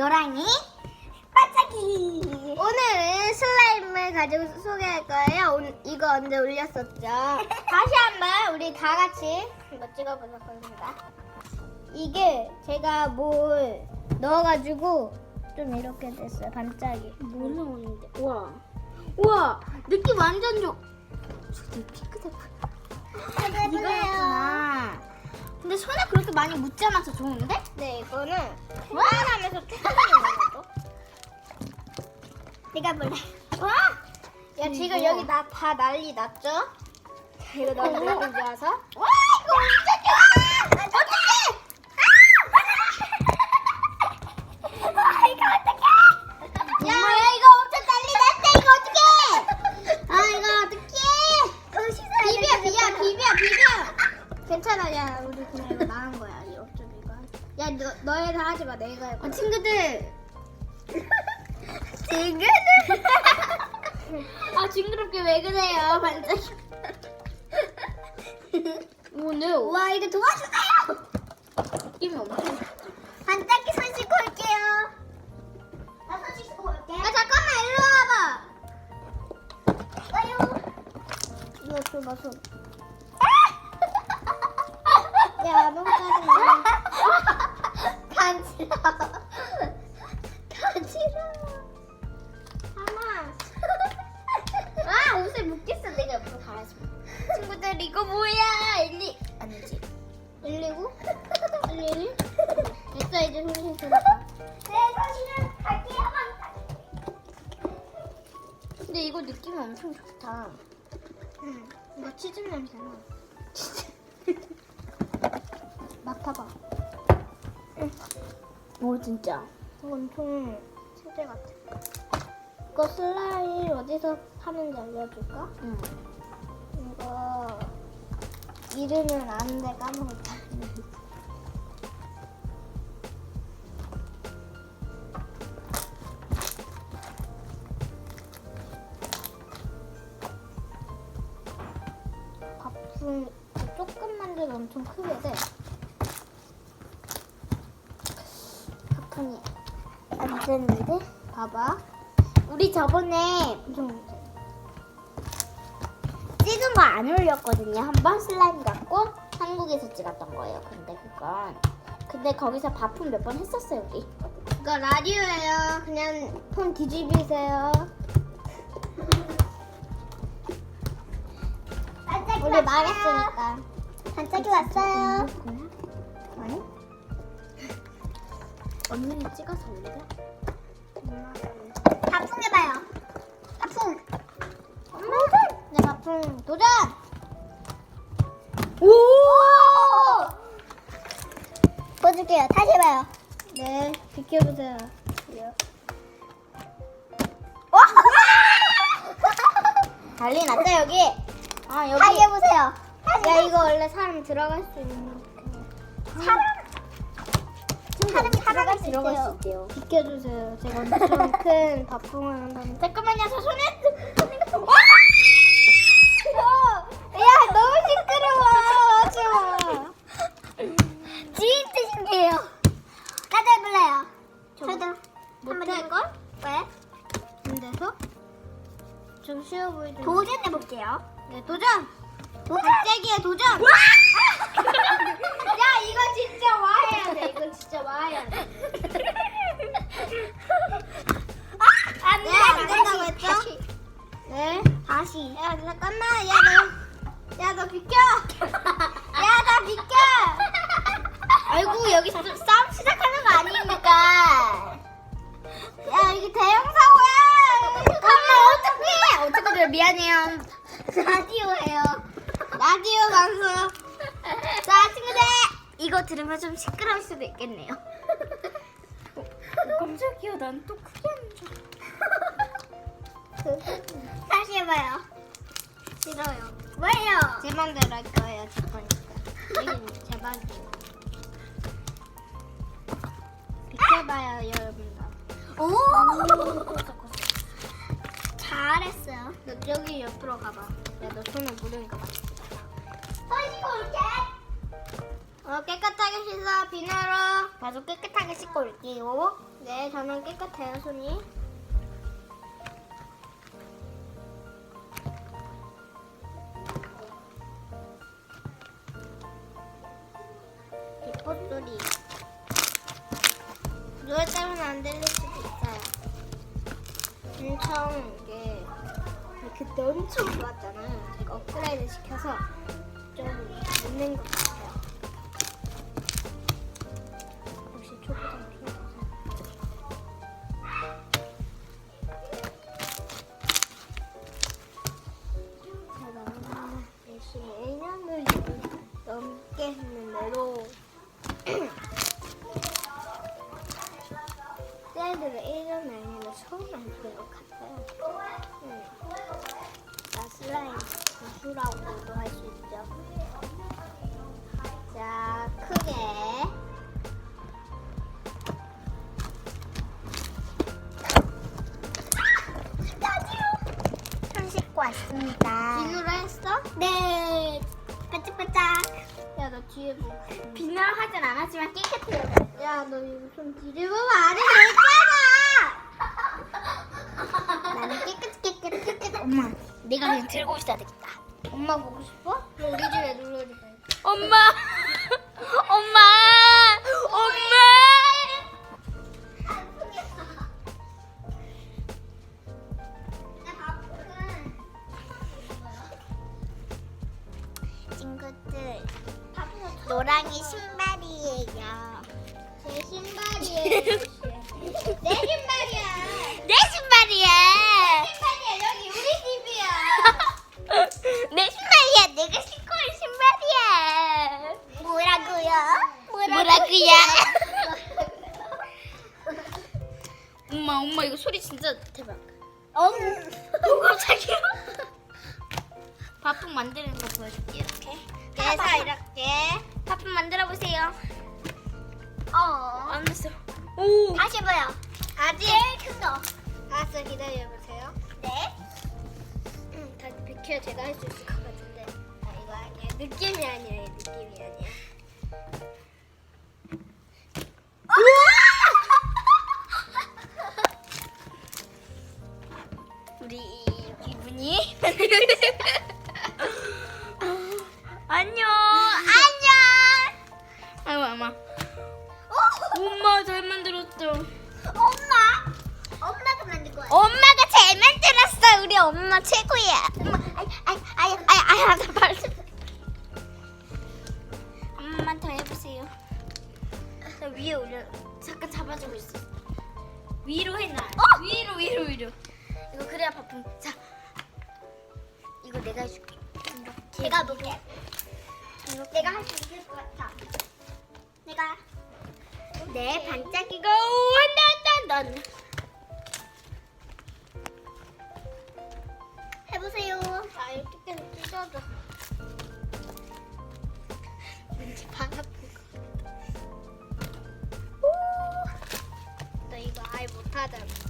노랑이 반짝이. 오늘은 슬라임을 가지고 소개할 거예요. 오늘 이거 언제 올렸었죠? 다시 한번 우리 다 같이 한번 찍어보도록 하겠습니다. 이게 제가 뭘 넣어가지고 좀 이렇게 됐어요. 반짝이. 뭐 나오는데? 우와. 우와. 느낌 완전 좋. 저기 핑크색. 이거였구나. 근데 손에 그렇게 많이 묻지 않아서 좋은데? 네, 이거는 훈련하면서 툭툭이는 거죠. 내가 볼래. 와! 야, 지금 이거. 여기 나 다 난리 났죠? 이거 너무 어. 기분 좋아서. 와, 이거 하지 마, 내가 할 거야. 어, 친구들. 징그드. 아, 징그럽게 왜 그래요, 반짝이. 오늘 와 이거 도와주세요. 느낌이 엄청. 반짝이 손 씻고 올게요. 나 손 씻고 올게. 야 잠깐만 일로 와봐. 와요. 이거 줘봐 손. 야 너무 짜증나. 간지러워. 간지러워. 하나. 아 옷을 묶겠어 내가 옆으로 가야지. 친구들 이거 뭐야? 1, 2 아니지. 119? 111? 됐어 이제 손 씻으니까. 네 손실은 갈게요. 근데 이거 느낌이 엄청 좋다. 응. 이거 치즈 냄새나. 맡아 오, 진짜. 이거 엄청 치즈 같아. 이거 슬라임 어디서 파는지 알려줄까? 응. 이거 이름은 아는데 까먹었다. 밥풀 조금 만들면 엄청 크게 돼. 밥풀이 안 되는데? 봐봐. 우리 저번에 좀 찍은 거 안 올렸거든요. 한 번 슬라임 갖고 한국에서 찍었던 거예요. 근데 그건 근데 거기서 바품 몇번 했었어요 우리. 이거 라디오예요. 그냥 폰 뒤집으세요. 우리 말했으니까. 반짝이 왔어요. 언니는 찍어서 올려? 바풍 해봐요. 바풍. 네, 바풍 도전. 오! 보여줄게요. 다시 해봐요. 네, 비켜보세요. 와! 난리 났다 여기. 아 여기. 다시 해보세요. 야 이거 원래 사람 들어갈 수 있는. 사람. 사람이 들어갈 수 들어갈 수. 있대요. 비켜주세요. 제가 엄청 큰 바풍을 한다면. 잠깐만요, 저 손에. 와! 야, 너무 시끄러워. 하지 마. 진짜 신기해요. 나도 해볼래요. 저도 한번 해볼걸? 왜? 근데서 좀 쉬워 보이죠? 도전해볼게요. 네, 도전! 도전! 갑자기야, 도전! 야, 이거 진짜 와 해야 돼. 이거 진짜 와 해야 돼. 안 돼, 안 된다고 했죠? 네, 다시. 야, 잠깐만. 야, 너. 야, 너 비켜. 야, 나 비켜. 아이고, 여기 좀 싸움 시작하는 거 아닙니까? 야, 이게 대형 사고야. 잠깐만, 어떡해. 어떡해, 미안해요. 라디오예요. 라디오 방송. 자, 친구들. 이거 들으면 좀 시끄러울 수도 있겠네요. 깜짝이야, 난 또 크게 하는 줄. 다시 해봐요. 싫어요. 왜요? 제 맘대로 할 거예요, 제 거니까. 여기는 제 방이에요. 비켜봐요, 여러분들. 오! 잘했어요. 너 여기 옆으로 가봐. 야, 너 손에 묻으니까 맞. 어, 깨끗하게 씻어 비누로. 나도 깨끗하게 씻고 올게요. 네, 저는 깨끗해요 손이. 뒷꽃소리. 노래 때문에 안 들릴 수도 있어요. 엄청 이게 그때 엄청 좋았잖아요. 제가 업그레이드 시켜서 좀 늦는 것 같아요. 역시 초보자. 제가 열심히 1년을 넘게 했는데도 쟤들은 1년 아니면 처음 안될것 같아요. 응. 나 슬라임 고수라고도 할 수 있죠. 자, 크게. 손 씻고 왔습니다. 비누로 했어? 네. 반짝반짝. 야, 너 뒤에 뭐. 비누를 하진 않았지만 깨끗해요. 야, 너 이거 좀 뒤집으면 안 돼, 됐잖아! 나는 깨끗 깨끗 깨끗. 엄마, 내가 그냥 들고 있어야 되겠다. 엄마 보고 싶어? 그럼 우리 집에 놀러 줘. 엄마, 엄마, 엄마. 친구들, 노랑이 신발이에요. 제 신발이에요. 내 신발 뭐라고요? 엄마, 엄마 이거 소리 진짜 대박. 어? 오, 깜짝이야. 밥풍 만드는 거 보여줄게 이렇게. 그래서 이렇게. 밥풍 만들어 보세요. 어. 안 됐어. 오. 다시 보여. 아직 제일 큰 거. 알았어, 기다려 보세요. 네. 응, 다시 비켜 제가 할 수 있을 것 같은데. 아, 이거 아니야. 느낌이 아니야. 이 느낌이 아니야. 엄마 최고야. 엄마 아이 아이 아이 아이 아이 나 발. 한 번만 더 해보세요. 자 위에 올려. 잠깐 잡아주고 있어. 위로 해놔 위로 위로 위로. 이거 그래야 바쁨. 자. 이거 내가 해줄게. 이렇게. 제가 놓게. 내가 할 수 있을 것 같아. 내가. 네 반짝이고 한단 떨어져. 왠지 발 아프고. 나 이거 아예 못하잖아.